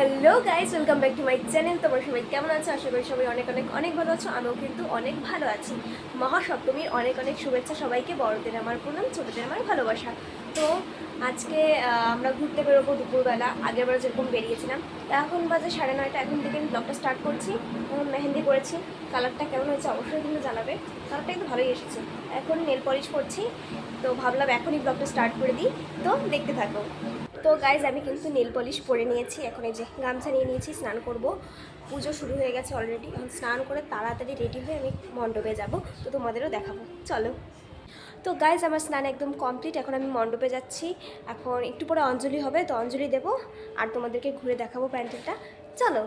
Hello guys welcome back to my channel তোমার সবাই কেমন আছো? আশা করি সবাই অনেক অনেক অনেক ভালো আছো, আমিও কিন্তু অনেক ভালো আছি। মহাসপ্তমীর অনেক অনেক শুভেচ্ছা সবাইকে, বড়দের আমার প্রণাম, ছোটদের আমার ভালোবাসা। তো আজকে আমরা ঘুরতে বেরোবো দুপুরবেলা আগের বার যেরকম বেরিয়েছিলাম এখন বাজে সাড়ে নয়টা, এখন থেকে ব্লগটা স্টার্ট করছি মেহেন্দি করেছি। কালারটা কেমন হয়েছে অবশ্যই কিন্তু জানাবে কালারটা কিন্তু ভালোই এসেছে। এখন নেল পলিশ করছি, তো ভাবলাম এখনই ব্লগটা স্টার্ট করে দিই, তো দেখতে থাকো। তো গাইজ আমি কিন্তু নেল পলিশ পরে নিয়েছি, এখন এই যে গামছা নিয়ে নিয়েছি, স্নান করব। পুজো শুরু হয়ে গেছে অলরেডি এখন স্নান করে তাড়াতাড়ি রেডি হয়ে আমি মণ্ডপে যাব, তো তোমাদেরও দেখাবো। চলো। তো গাইজ আমার স্নান একদম কমপ্লিট এখন আমি মণ্ডপে যাচ্ছি। এখন একটু পরে অঞ্জলি হবে, তো অঞ্জলি দেবো, আর তোমাদেরকে ঘুরে দেখাবো প্যান্ডেলটা। চলো।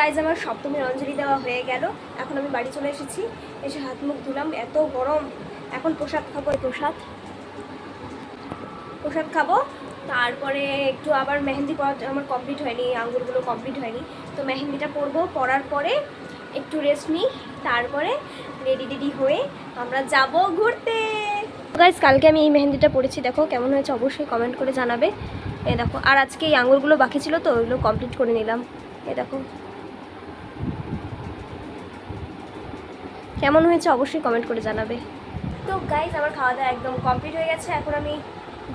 গাইজ আমার সপ্তমীর অঞ্জলি দেওয়া হয়ে গেল। এখন আমি বাড়ি চলে এসেছি। এসে হাত মুখ ধুলাম, এত গরম। এখন প্রসাদ খাব প্রসাদ। প্রসাদ খাব। তারপরে একটু আবার মেহেন্দি পড়া আমার কমপ্লিট হয়নি, আঙ্গুরগুলো কমপ্লিট হয়নি। তো মেহেন্দিটা পরবো, পরার পরে একটু রেস্ট নিই। তারপরে রেডি রেডি হয়ে আমরা যাব ঘুরতে। গাইজ কালকে আমি এই মেহেন্দিটা পরেছি। দেখো কেমন হয়েছে, অবশ্যই কমেন্ট করে জানাবে। এ দেখো, আর আজকে এই আঙ্গুরগুলো বাকি ছিল তো, ওইগুলো কমপ্লিট করে নিলাম। এ দেখো। কেমন হয়েছে অবশ্যই কমেন্ট করে জানাবে। তো গাইজ আমার খাওয়া দাওয়া একদম কমপ্লিট হয়ে গেছে। এখন আমি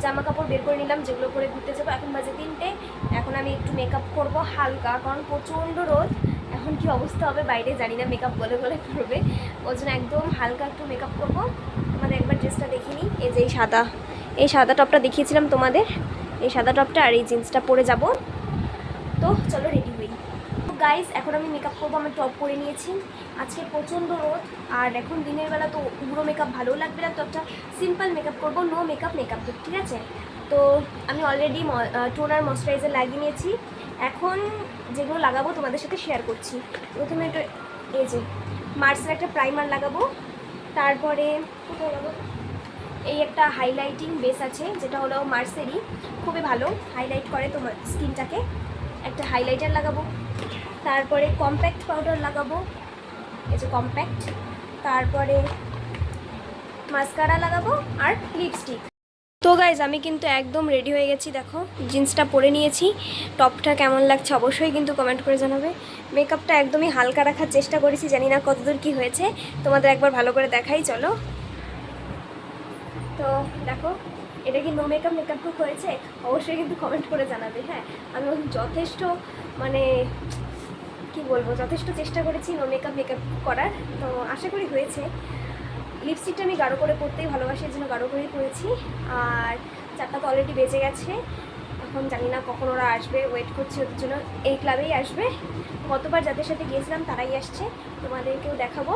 জামা কাপড় বের করে নিলাম, যেগুলো পরে ঘুরতে যাব। এখন বাজে তিনটে। এখন আমি একটু মেকআপ করব হালকা, কারণ প্রচণ্ড রোদ। এখন কি অবস্থা হবে বাইরে জানি না মেকআপ গলে গলে করবে ওই জন্য একদম হালকা একটু মেকআপ করব। তোমাদের একবার ড্রেসটা দেখিনি এই যে এই সাদা এই সাদা টপটা দেখিয়েছিলাম তোমাদের। এই সাদা টপটা আর এই জিন্সটা পরে যাব। তো চলো রেডি গাইস এখন আমি মেকআপ করব আমার টপ করে নিয়েছি। আজকে প্রচণ্ড রোদ, আর এখন দিনের বেলা তো উগ্র মেকআপ ভালোও লাগবে না, তো একটা সিম্পল মেকআপ করব নো মেকআপ মেকআপ ঠিক আছে? তো আমি অলরেডি টোনার ময়শ্চারাইজার লাগিয়ে নিয়েছি। এখন যেগুলো লাগাবো তোমাদের সাথে শেয়ার করছি। প্রথমে একটা, এই যে মার্সের একটা প্রাইমার লাগাবো। তারপরে কোথায় লাগাবো এই একটা হাইলাইটিং বেস আছে, যেটা হলো মার্সেরই খুবই ভালো হাইলাইট করে তোমার স্কিনটাকে একটা হাইলাইটার লাগাবো। তারপরে কম্প্যাক্ট পাউডার লাগাবো। এই যে কম্প্যাক্ট তারপরে মাস্কারা লাগাবো আর লিপস্টিক তো গাইজ আমি কিন্তু একদম রেডি হয়ে গেছি, দেখো জিন্সটা পরে নিয়েছি। টপটা কেমন লাগছে অবশ্যই কিন্তু কমেন্ট করে জানাবে। মেকআপটা একদমই হালকা রাখার চেষ্টা করেছি, জানি না কতদূর কি হয়েছে। তোমাদের একবার ভালো করে দেখাই, চলো। তো দেখো, এটা কি নো মেকআপ মেকআপ লুক হয়েছে? অবশ্যই কিন্তু কমেন্ট করে জানাবে হ্যাঁ। আমি যথেষ্ট মানে কি বলব, যথেষ্ট চেষ্টা করেছি নো মেকআপ মেকআপ করার, তো আশা করি হয়েছে। লিপস্টিকটা আমি গাঢ় করে পরতেই ভালোবাসি, এর জন্য গাঢ় করেই পরেছি। আর চারটা তো অলরেডি বেজে গেছে, এখন জানি না কখন ওরা আসবে ওয়েট করছি ওদের জন্য। এই ক্লাবেই আসবে। গতবার যাদের সাথে গিয়েছিলাম তারাই আসছে, তোমাদেরকেও দেখাবো।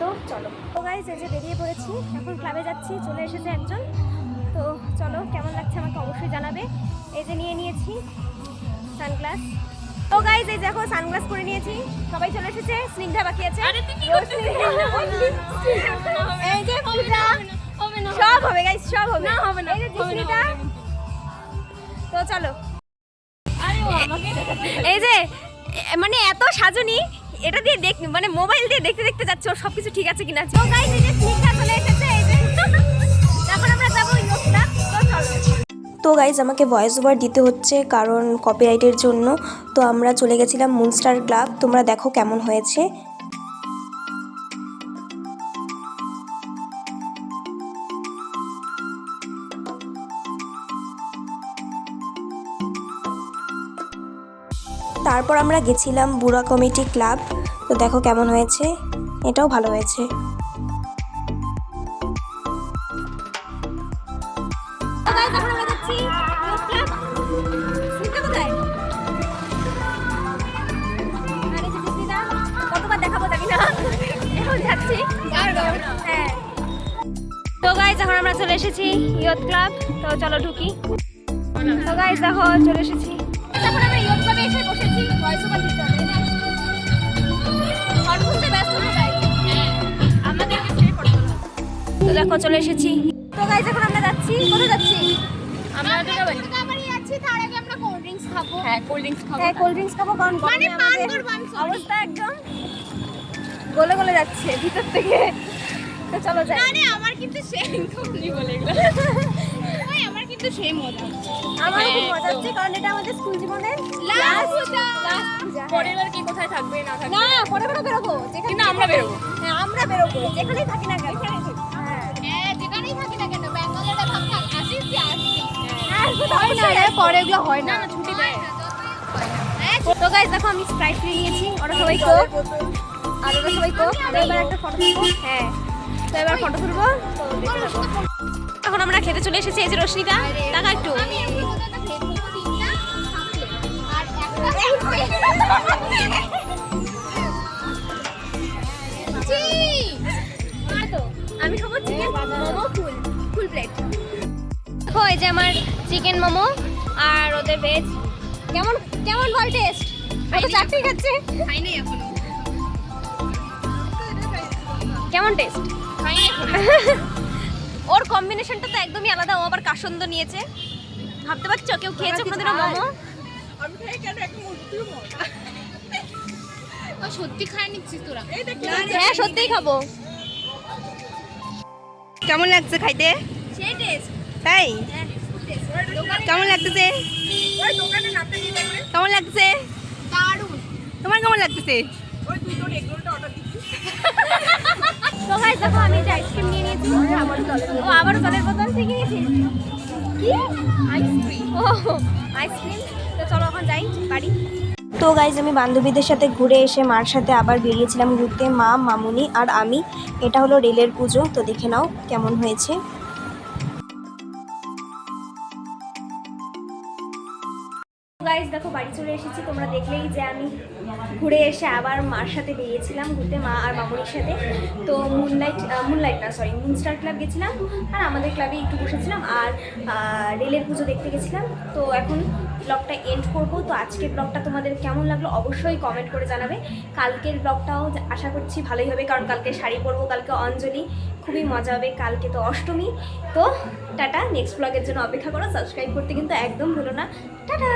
তো চলো। তো গাইজ এই যে বেরিয়ে পড়েছি, এখন ক্লাবে যাচ্ছি, চলে এসেছে একজন। তো চলো, কেমন লাগছে আমাকে অবশ্যই জানাবে। এই যে নিয়ে নিয়েছি, সানগ্লাস। তো গাইজ এই দেখো সানগ্লাস পরে নিয়েছি। সবাই চলে এসেছে স্নিগ্ধা বাকি আছে। এই যে পূজা সব হবে গাইজ সব হবে। এই যে তো চলো। এই যে মানে এত সাজুনি এটা দিয়ে দেখ মানে মোবাইল দিয়ে দেখতে দেখতে যাচ্ছে ওর সবকিছু ঠিক আছে কিনা। তো গাইস এই যে স্নিগ্ধা চলে এসেছে। তো গাইজ আমাকে ভয়েস ওভার দিতে হচ্ছে কারণ কপিরাইটের জন্য। তো আমরা চলে গেছিলাম মুনস্টার ক্লাব তোমরা দেখো কেমন হয়েছে। তারপর আমরা গেছিলাম বুড়া কমিটি ক্লাব। তো দেখো কেমন হয়েছে। এটাও ভালো হয়েছে। এসেছি ইয়ত ক্লাব। তো চলো ঢুকি। তো গাইজ দেখো চলে এসেছি। এখন আমরা ইয়ত ক্লাবে এসে বসেছি ভয়েস ওভার দিতে হবে। তো দেখো চলে এসেছি। তো গাইজ এখন আমরা যাচ্ছি। কোথায় যাচ্ছি? আমরা তার আগে আমরা কোল্ড ড্রিঙ্কস খাব। হ্যাঁ কোল্ড ড্রিঙ্কস খাব। হ্যাঁ কোল্ড ড্রিঙ্কস খাব কারণ মানে পান করব, অবস্থা একদম গলে গলে যাচ্ছে ভিতর থেকে। তো চলো যাই। মানে আমার কিন্তু সেই কমনি বলে এগুলো। ওই আমার কিন্তু সেই মজা আমারও খুব হ্যাঁ, মজা হচ্ছে কারণ এটা আমাদের স্কুল জীবনের Last পূজা। হ্যাঁ। পরের বার কি কোথায় থাকবে না থাকবে? না পরে পরে বেরোবো। যেখানে কিন্তু আমরা বেরোবো। হ্যাঁ আমরা বেরোবো। যেখানেই থাকি না কেন। হ্যাঁ। হ্যাঁ যেখানেই থাকি না কেন ব্যাঙ্গালোরে ভাবছি আসিস কি আসবি হয় না পরে এগুলো হয় না। ছুটি দেয়। তো গাইজ দেখো আমি স্প্রাইট নিয়ে নিয়েছি। ওরা সবাই কোক আর ওরা সবাই কোক এবার একটা ফটো হ্যাঁ। তো এবার ফটো তুলবো। এখন আমরা খেতে চলে এসেছি এই যে রশ্মিতা টাকা একটু। আমি একটা খাব chicken momo full full plate দেখো এই যে আমার চিকেন মোমো আর ওদের ভেজ কেমন কেমন বল টেস্ট খাচ্ছে। খাইনি এখনও। কেমন টেস্ট ওর কম্বিনেশনটা তো একদমই আলাদা ও আবার কাসন্দ নিয়েছে। ভাবতে পারছ? কেউ খেয়েছো কোনোদিনও মোমো? ও সত্যি খাই নিচ্ছিস তোরা? হ্যাঁ সত্যিই খাব। কেমন লাগছে খাইতে? সেই টেস্ট তাই? কেমন লাগতেছে? কেমন লাগছে দারুণ। তোমার কেমন লাগতেছে? তো গাইস দেখো আমি যে আইসক্রিম নিয়ে নিয়েছি আবার ও আবার জলের বোতল থেকে নিয়েছি? কি? আইসক্রিম ও আইসক্রিম তো চলো এখন যাই বাড়ি। তো গাইজ আমি বান্ধবীদের সাথে ঘুরে এসে মার সাথে আবার বেরিয়েছিলাম ঘুরতে মা মামুনি আর আমি। এটা হলো রেলের পুজো তো দেখে নাও কেমন হয়েছে। গাইস দেখো বাড়ি চলে এসেছি। তোমরা দেখলেই যে আমি ঘুরে এসে আবার মার সাথে বেরিয়েছিলাম, ঘুরতে মা আর মামুনির সাথে। তো মুনলাইট মুনলাইট না সরি মুনস্টার ক্লাব গেছিলাম আর আমাদের ক্লাবে একটু বসেছিলাম আর রেলের পুজো দেখতে গেছিলাম। তো এখন ব্লগটা এন্ড করব। তো আজকের ব্লগটা তোমাদের কেমন লাগল অবশ্যই কমেন্ট করে জানাবে। কালকের ব্লগটাও আশা করছি ভালোই হবে, কারণ কালকে শাড়ি পরবো, কালকে অঞ্জলি, খুবই মজা হবে, কালকে তো অষ্টমী। তো টাটা নেক্সট ব্লগের জন্য অপেক্ষা করো সাবস্ক্রাইব করতে কিন্তু একদম ভুলো না। টাটা!